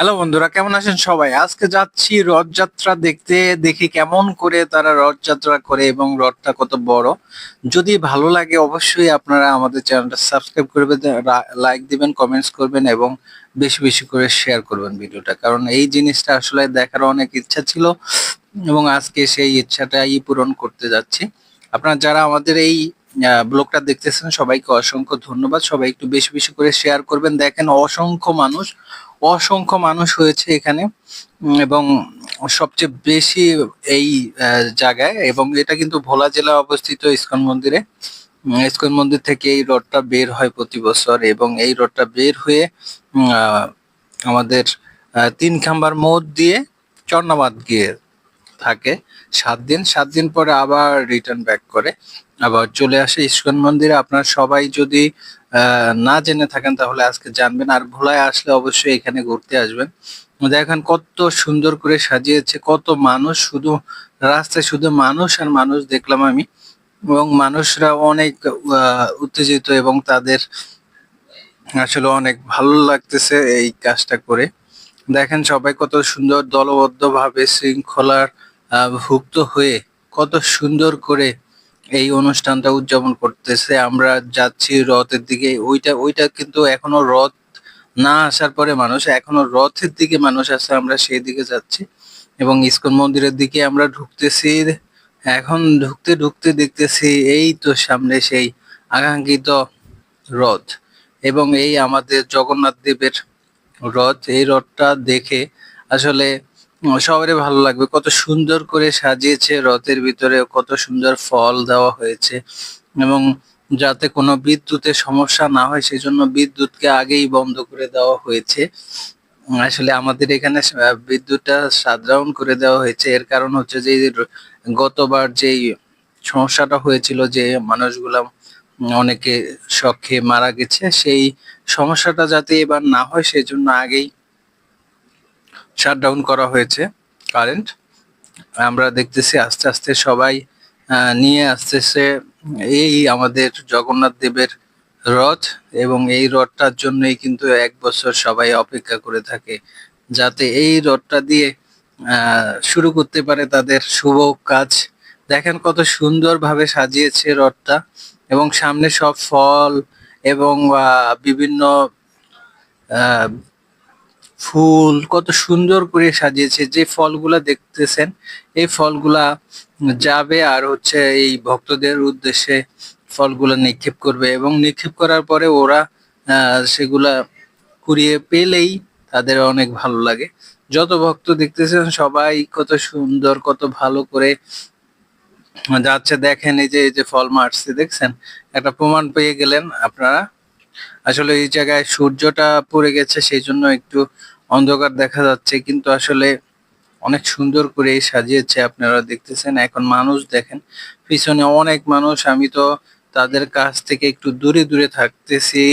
Hello বন্ধুরা, কেমন আছেন সবাই? আজকে যাচ্ছি রথযাত্রা দেখতে, দেখি কেমন করে তারা রথযাত্রা করে এবং রথটা কত বড়। যদি ভালো লাগে অবশ্যই আপনারা আমাদের চ্যানেলটা সাবস্ক্রাইব করবেন লাইক দিবেন, কমেন্টস করবেন এবং বেশি বেশি করে শেয়ার করবেন ভিডিওটা। কারণ এই জিনিসটা আসলে দেখার অনেক ইচ্ছা ছিল এবং আজকে সেই ইচ্ছাটাই পূরণ করতে যাচ্ছি। আপনারা যারা আমাদের এই ব্লগটা দেখতেছেন, সবাইকে অসংখ্য ধন্যবাদ। সবাই একটু বেশি বেশি করে শেয়ার করবেন। দেখেন অসংখ্য মানুষ অসংখ্য মানুষ হয়েছে এখানে এবং সবচেয়ে বেশি এই জায়গায়, এবং এটা কিন্তু ভোলা জেলা অবস্থিত ইস্কন মন্দিরে। ইস্কন মন্দির থেকে এই রথটা বের হয় প্রতি বছর, এবং এই রথটা বের হয়ে আমাদের তিন খাম্বার মোড় দিয়ে চন্নাবাদ গিয়ে থাকে। সাত দিন সাত দিন পরে আবার রিটার্ন ব্যাক করে। আবার চলে আসে ইস্কন মন্দিরে। আপনার সবাই যদি না জেনে থাকেন তাহলে আজকে জানবেন। আর ভোলায় আসলে অবশ্যই এখানে ঘুরতে আসবেন। দেখেন কত সুন্দর করে সাজিয়েছে, কত মানুষ শুধু রাস্তায় শুধু মানুষ আর মানুষ দেখলাম আমি। এবং মানুষরা অনেক উত্তেজিত এবং তাদের আসলে অনেক ভালো লাগতেছে এই কাজটা করে। দেখেন সবাই কত সুন্দর দলবদ্ধ ভাবে শৃঙ্খলার ভুক্ত হয়ে কত সুন্দর করে এই অনুষ্ঠানটা উদযাপন করতেছে। আমরা যাচ্ছি রথের দিকে। ওইটা ওইটা কিন্তু এখনও রথ না আসার পরে মানুষ, এখনও রথের দিকে মানুষ আসছে আমরা সেই দিকে যাচ্ছি এবং ইস্কন মন্দিরের দিকে আমরা ঢুকতেছি। এখন ঢুকতে ঢুকতে দেখতেছি এই তো সামনে সেই আকাঙ্ক্ষিত রথ এবং এই আমাদের জগন্নাথ দেবের রথ। এই রথটা দেখে আসলে সবারই ভালো লাগবে। কত সুন্দর করে সাজিয়েছে রথের ভিতরে, কত সুন্দর ফল দেওয়া হয়েছে এবং যাতে কোনো বিদ্যুতের সমস্যা না হয় সেই জন্য বিদ্যুৎকে আগেই বন্ধ করে দেওয়া হয়েছে। আসলে আমাদের এখানে বিদ্যুৎটা শাটডাউন করে দেওয়া হয়েছে। এর কারণ হচ্ছে যে গতবার যেই সমস্যাটা হয়েছিল যে মানুষগুলা অনেকে শখে মারা গেছে, সেই সমস্যাটা যাতে এবার না হয় সেই জন্য আগেই শাটডাউন করা হয়েছে কারেন্ট আমরা দেখতেছি আস্তে আস্তে সবাই নিয়ে আসতেছে এই আমাদের জগন্নাথ দেবের রথ এবং এই রথটার জন্যই কিন্তু এক বছর সবাই অপেক্ষা করে থাকে যাতে এই রথটা দিয়ে শুরু করতে পারে তাদের শুভ কাজ। দেখেন কত সুন্দরভাবে সাজিয়েছে রথটা এবং সামনে সব ফল এবং বিভিন্ন ফুল, কত সুন্দর করে সাজিয়েছে যে ফলগুলা দেখতেছেন, এই ফলগুলা যাবে আর হচ্ছে এই ভক্তদের উদ্দেশ্যে ফলগুলা নিক্ষেপ করবে এবং নিক্ষেপ করার পরে ওরা সেগুলা কুড়িয়ে পেলেই তাদের অনেক ভালো লাগে। যত ভক্ত দেখতেছেন সবাই কত সুন্দর, কত ভালো করে যাচ্ছে, দেখেন এই যে এই যে ফল মারছে, দেখছেন? একটা প্রমাণ পেয়ে গেলেন আপনারা। আসলে এই জায়গায় সূর্যটা পড়ে গেছে সেই জন্য একটু অন্ধকার দেখা যাচ্ছে। কিন্তু আসলে অনেক সুন্দর করে সাজিয়েছে আপনারা দেখতেছেন। এখন মানুষ দেখেন, পিছনে অনেক মানুষ। আমি তো তাদের কাছ থেকে একটু দূরে দূরে থাকতেছি।